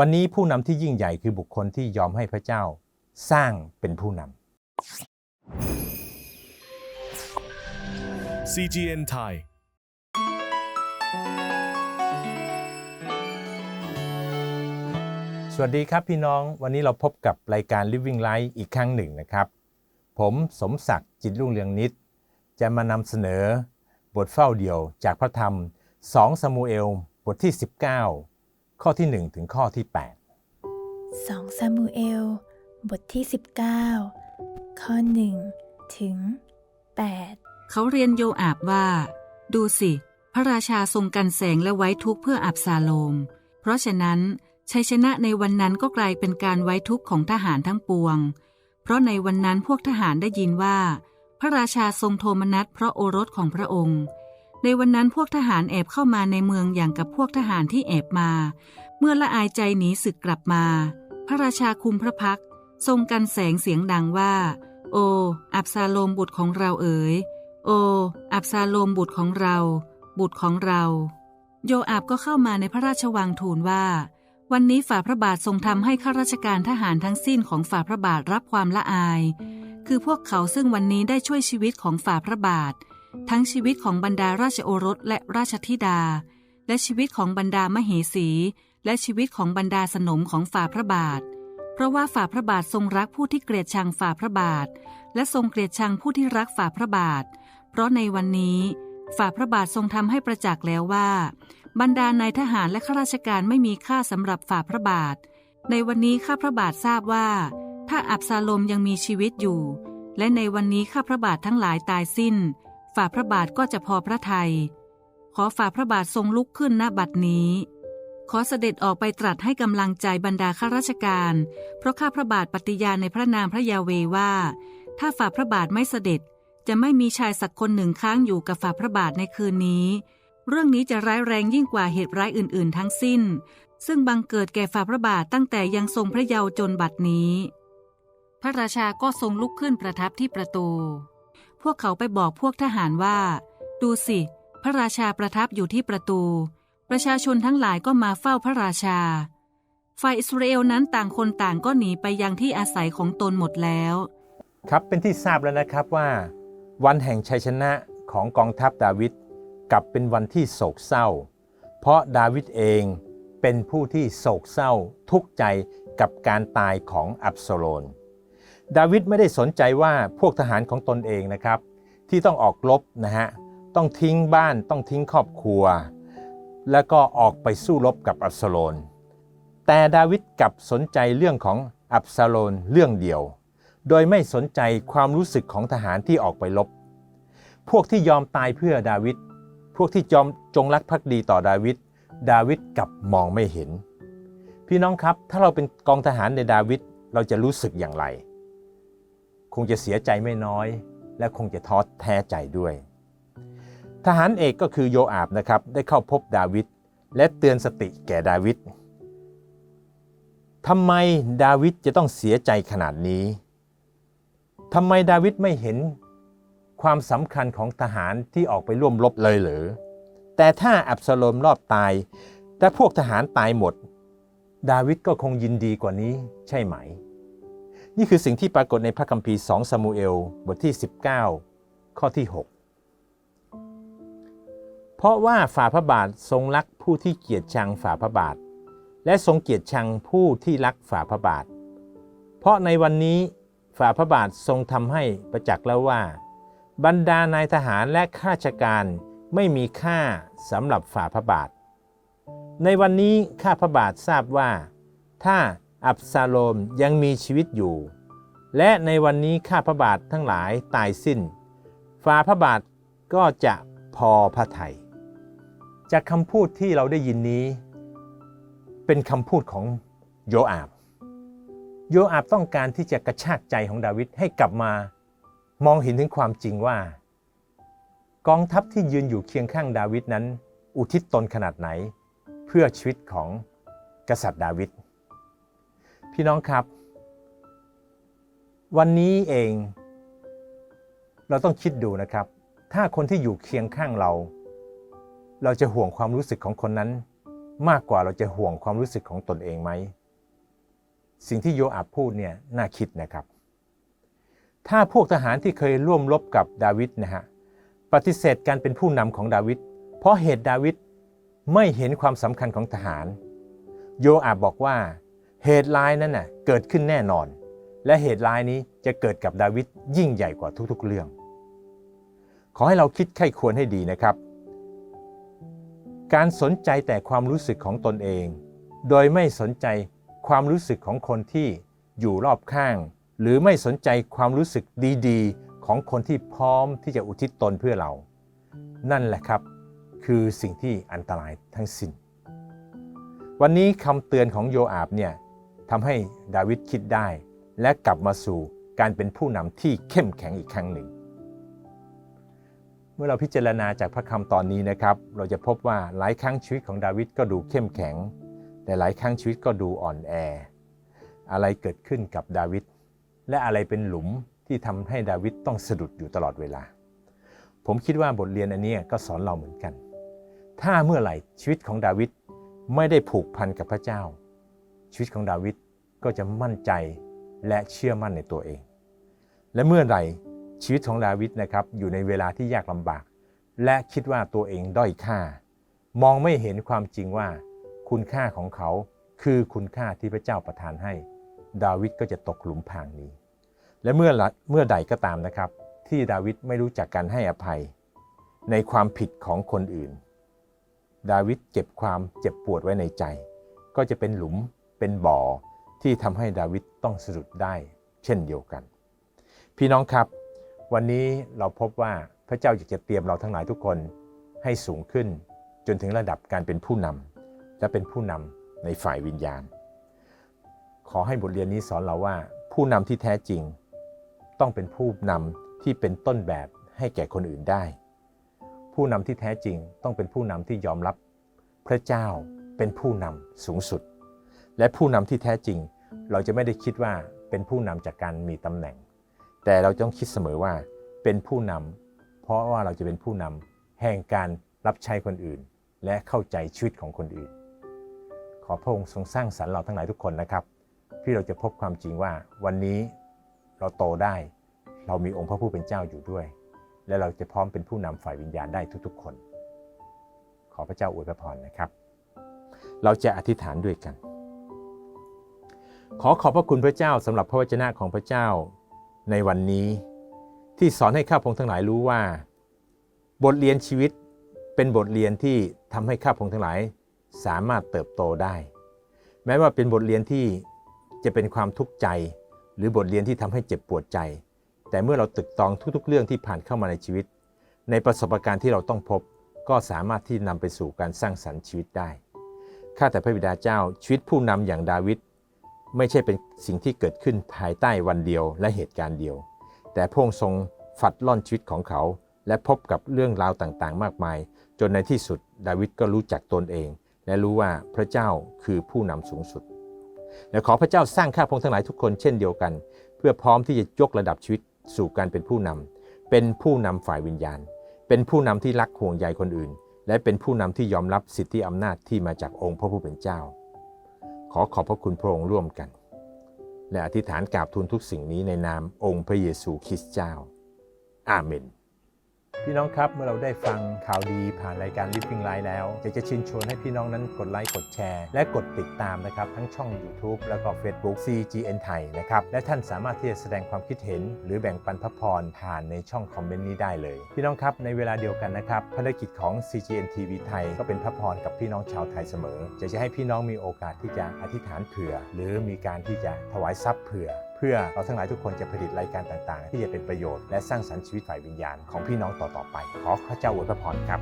วันนี้ผู้นำที่ยิ่งใหญ่คือบุคคลที่ยอมให้พระเจ้าสร้างเป็นผู้น CGN Thai ำสวัสดีครับพี่น้องวันนี้เราพบกับรายการ Living Life อีกครั้งหนึ่งนะครับ ผมสมศักดิ์จิตรุ่งเรืองนิตจะมานำเสนอบทเฝ้าเดี่ยวจากพระธรรม2สมูเอล บทที่ 19 ข้อที่ 1 ถึงข้อที่ 8 2ซามูเอล บทที่ 19 ข้อ 1 ถึง 8 เขาเรียนโยอาบว่า ดูสิ พระราชาทรงกันแสงและไว้ทุกข์เพื่ออับซาโลม เพราะฉะนั้นชัยชนะในวันนั้นก็กลายเป็นการไว้ทุกข์ของทหารทั้งปวง เพราะในวันนั้นพวกทหารได้ยินว่า พระราชาทรงโทมนัสเพราะโอรสของพระองค์ ในวันนั้นพวกทหารแอบเข้ามาในเมืองอย่างกับพวกทหารที่แอบมา เมื่อละอายใจหนีศึกกลับมา พระราชาคุมพระพักทรงกันแสงเสียงดังว่า โอ อับซาโลมบุตรของเราเอ๋ย โอ อับซาโลมบุตรของเรา บุตรของเรา โยอาบก็เข้ามาในพระราชวังทูลว่า วันนี้ฝ่าพระบาททรงทำให้ข้าราชการทหารทั้งสิ้นของฝ่าพระบาทรับความละอาย คือพวกเขาซึ่งวันนี้ได้ช่วยชีวิตของฝ่าพระบาท ทั้งชีวิตของบรรดาราชโอรสและราชธิดา และชีวิตของบรรดามเหสี และชีวิตของบรรดาสนมของฝ่าพระบาท เพราะว่าฝ่าพระบาททรงรักผู้ที่เกลียดชังฝ่าพระบาท และทรงเกลียดชังผู้ที่รักฝ่าพระบาท เพราะในวันนี้ฝ่าพระบาททรงทำให้ประจักษ์แล้วว่า บรรดานายทหารและข้าราชการไม่มีค่าสำหรับฝ่าพระบาท ในวันนี้ข้าพระบาททราบว่า ถ้าอับซาลมยังมีชีวิตอยู่ และในวันนี้ข้าพระบาททั้งหลายตายสิ้น ฝ่าพระบาทก็จะพอพระทยัย ขอฝ่าพระบาททรงลุกขึ้นณบัดนี้ ขอเสด็จออกไปตรัสให้กำลังใจบรรดาข้าราชการ เพราะข้าพระบาทปฏิญาณในพระนามพระยาเวว่า ถ้าฝ่าพระบาทไม่เสด็จจะไม่มีชายสักคนหนึ่งค้างอยู่กับฝ่าพระบาทในคืนนี้ เรื่องนี้จะร้ายแรงยิ่งกว่าเหตุร้ายอื่น ๆ ทั้งสิ้น ซึ่งบังเกิดแก่ฝ่าพระบาทตั้งแต่ยังทรงพระเยาว์จนบัดนี้ พระราชาก็ทรงลุกขึ้นประทับที่ประตู วกเขาไปบอกพวกทหารว่า ดูสิ พระราชาประทับอยู่ที่ประตู ประชาชนทั้งหลายก็มาเฝ้าพระราชา ฝ่ายอิสราเอลนั้นต่างคนต่างก็หนีไปยังที่อาศัยของตนหมดแล้ว ครับเป็นที่ทราบแล้วนะครับว่า วันแห่งชัยชนะของกองทัพดาวิดกลับเป็นวันที่โศกเศร้า เพราะดาวิดเองเป็นผู้ที่โศกเศร้าทุกข์ใจกับการตายของอับโซโลน ดาวิดไม่ได้สนใจว่าพวกทหารของตนเองนะครับ ที่ต้องออกรบนะฮะต้องทิ้งบ้านต้องทิ้งครอบครัว แล้วก็ออกไปสู้รบกับอับโซโลนแต่ดาวิดกลับสนใจเรื่องของอับซาโลนเรื่องเดียว โดยไม่สนใจความรู้สึกของทหารที่ออกไปรบพวกที่ยอมตายเพื่อดาวิดพวกที่จอมจงรักภักดีต่อดาวิดดาวิดกลับมองไม่เห็น พี่น้องครับถ้าเราเป็นกองทหารในดาวิดเราจะรู้สึกอย่างไร คงจะเสียใจไม่น้อย และคงจะท้อแท้ใจด้วย ทหารเอกก็คือโยอาบนะครับได้เข้าพบดาวิดและเตือนสติแก่ดาวิดทำไมดาวิดจะต้องเสียใจขนาดนี้ทำไมดาวิดไม่เห็นความสำคัญของทหารที่ออกไปร่วมรบเลยหรือ แต่ถ้าอับซาโลมรอบตายแต่พวกทหารตายหมด ดาวิดก็คงยินดีกว่านี้ใช่ไหม นี่คือสิ่งที่ปรากฏในพระคัมภีร์ 2 ซามูเอล บทที่ 19 ข้อที่ 6 เพราะว่าฝ่าพระบาททรงรักผู้ที่เกียรติชังฝ่าพระบาท และทรงเกียรติชังผู้ที่รักฝ่าพระบาท เพราะในวันนี้ฝ่าพระบาททรงทำให้ประจักษ์แล้วว่า บรรดานายทหารและข้าราชการไม่มีค่าสำหรับฝ่าพระบาท ในวันนี้ข้าพระบาททราบว่า ถ้า อับซาโลมยังมีชีวิตอยู่ และในวันนี้ข้าพระบาททั้งหลายตายสิ้นฝ่าพระบาทก็จะพอพระทยัยจากคำพูดที่เราได้ยินนี้ เป็นคำพูดของโยอาบ โยอาบต้องการที่จะกระชากใจของดาวิดให้กลับมามองเห็นถึงความจริงว่า กองทัพที่ยืนอยู่เคียงข้างดาวิดนั้น อุทิศตนขนาดไหน เพื่อชีวิตของกษัตริย์ดาวิด พี่น้องครับ วันนี้เอง เราต้องคิดดูนะครับ ถ้าคนที่อยู่เคียงข้างเรา เราจะห่วงความรู้สึกของคนนั้น มากกว่าเราจะห่วงความรู้สึกของตนเองไหม สิ่งที่โยอาบพูดเนี่ยน่าคิดนะครับ ถ้าพวกทหารที่เคยร่วมรบกับดาวิดนะฮะปฏิเสธการเป็นผู้นำของดาวิดเพราะเหตุดาวิดไม่เห็นความสำคัญของทหาร โยอาบบอกว่า เหตุร้ายนั้นน่ะเกิดขึ้นแน่นอน และเหตุร้ายนี้จะเกิดกับดาวิดยิ่งใหญ่กว่าทุกๆเรื่อง ขอให้เราคิดไข้ควรให้ดีนะครับ การสนใจแต่ความรู้สึกของตนเอง โดยไม่สนใจความรู้สึกของคนที่อยู่รอบข้าง หรือไม่สนใจความรู้สึกดีๆ ของคนที่พร้อมที่จะอุทิศตนเพื่อเรา นั่นแหละครับ คือสิ่งที่อันตรายทั้งสิ้นวันนี้คำเตือนของโยอาบเนี่ย ทำให้ดาวิดคิดได้ และกลับมาสู่การเป็นผู้นำที่เข้มแข็งอีกครั้งหนึ่ง เมื่อเราพิจารณาจากพระคำตอนนี้นะครับ เราจะพบว่าหลายครั้งชีวิตของดาวิดก็ดูเข้มแข็ง แต่หลายครั้งชีวิตก็ดูอ่อนแอ อะไรเกิดขึ้นกับดาวิดและอะไรเป็นหลุมที่ทำให้ดาวิดต้องสะดุดอยู่ตลอดเวลา ผมคิดว่าบทเรียนอันนี้ก็สอนเราเหมือนกัน ถ้าเมื่อไหร่ชีวิตของดาวิดไม่ได้ผูกพันกับพระเจ้า ชีวิตของดาวิดก็จะมั่นใจและเชื่อมั่นในตัวเอง และเมื่อไหร่ชีวิตของดาวิดนะครับอยู่ในเวลาที่ยากลำบาก และคิดว่าตัวเองด้อยค่า มองไม่เห็นความจริงว่า คุณค่าของเขาคือคุณค่าที่พระเจ้าประทานให้ ดาวิดก็จะตกหลุมพรางนี้ และเมื่อเมื่อใดก็ตามนะครับ ที่ดาวิดไม่รู้จักการให้อภัย ในความผิดของคนอื่น ดาวิดเก็บความเจ็บปวดไว้ในใจ ก็จะเป็นหลุม เป็นบ่อที่ทำให้ดาวิดต้องสะดุดได้เช่นเดียวกัน พี่น้องครับ วันนี้เราพบว่าพระเจ้าอยากจะเตรียมเราทั้งหลายทุกคนให้สูงขึ้น จนถึงระดับการเป็นผู้นำและเป็นผู้นำในฝ่ายวิญญาณ ขอให้บทเรียนนี้สอนเราว่า ผู้นำที่แท้จริง ต้องเป็นผู้นำที่เป็นต้นแบบให้แก่คนอื่นได้ ผู้นำที่แท้จริงต้องเป็นผู้นำที่ยอมรับ พระเจ้าเป็นผู้นำสูงสุด และผู้นำที่แท้จริง เราจะไม่ได้คิดว่าเป็นผู้นำจากการมีตำแหน่ง แต่เราต้องคิดเสมอว่าเป็นผู้นำเพราะว่าเราจะเป็นผู้นำแห่งการรับใช้คนอื่น และเข้าใจชีวิตของคนอื่น ขอพระองค์ทรงสร้างสรรค์เราทั้งหลายทุกคนนะครับ ที่เราจะพบความจริงว่าวันนี้เราโตได้ เรามีองค์พระผู้เป็นเจ้าอยู่ด้วย และเราจะพร้อมเป็นผู้นำฝ่ายวิญญาณได้ทุกๆ คน ขอพระเจ้าอวยพรนะครับ เราจะอธิษฐานด้วยกัน ขอขอบพระคุณพระเจ้าสำหรับพระวจนะของพระเจ้าในวันนี้ ที่สอนให้ข้าพงทั้งหลายรู้ว่า บทเรียนชีวิตเป็นบทเรียนที่ทำให้ข้าพงทั้งหลายสามารถเติบโตได้ แม้ว่าเป็นบทเรียนที่จะเป็นความทุกข์ใจ หรือบทเรียนที่ทำให้เจ็บปวดใจ แต่เมื่อเราตึกตองทุกๆ เรื่องที่ผ่านเข้ามาในชีวิต ในประสบการณ์ที่เราต้องพบก็สามารถที่นำไปสู่การสร้างสรรค์ชีวิตได้ข้าแต่พระบิดาเจ้าชีวิตผู้นำอย่างดาวิด ไม่ใช่เป็นสิ่งที่เกิดขึ้นภายใต้วันเดียวและเหตุการณ์เดียว แต่พระองค์ทรงฝัดล่อนชีวิตของเขา และพบกับเรื่องราวต่างๆ มากมาย จนในที่สุดดาวิดก็รู้จักตนเอง และรู้ว่าพระเจ้าคือผู้นำสูงสุดและขอพระเจ้าสร้างข้าพงทั้งหลายทุกคนเช่นเดียวกัน เพื่อพร้อมที่จะยกระดับชีวิตสู่การเป็นผู้นำเป็นผู้นำฝ่ายวิญญาณ เป็นผู้นำที่รักห่วงใยคนอื่น และเป็นผู้นำที่ยอมรับสิทธิอำนาจที่มาจากองค์พระผู้เป็นเจ้า ขอขอบพระคุณพระองค์ร่วมกัน และอธิษฐานกราบทูลทุกสิ่งนี้ในนามองค์พระเยซูคริสต์เจ้า อาเมน พี่น้องครับเมื่อเราได้ฟังข่าวดีผ่านรายการ Living Life แล้วอยากจะเชิญชวนให้พี่น้องนั้นกดไลค์กดแชร์ และกดติดตามนะครับ ทั้งช่อง YouTube แล้วก็ Facebook CGN ไทยนะครับ และท่านสามารถที่จะแสดงความคิดเห็น หรือแบ่งปันพระพรผ่านในช่องคอมเมนต์นี้ได้เลย พี่น้องครับในเวลาเดียวกันนะครับภารกิจของ CGN TV ไทย ก็เป็นพระพรกับพี่น้องชาวไทยเสมออยากจะให้พี่น้องมีโอกาสที่จะอธิษฐานเผื่อ หรือมีการที่จะถวายทรัพย์เผื่อ เพื่อเราทั้งหลายทุกคนจะผลิตรายการต่างๆ ที่จะเป็นประโยชน์และสร้างสรรค์ชีวิตฝ่ายวิญญาณของพี่น้องต่อๆไป ขอพระเจ้าอวยพระพรครับ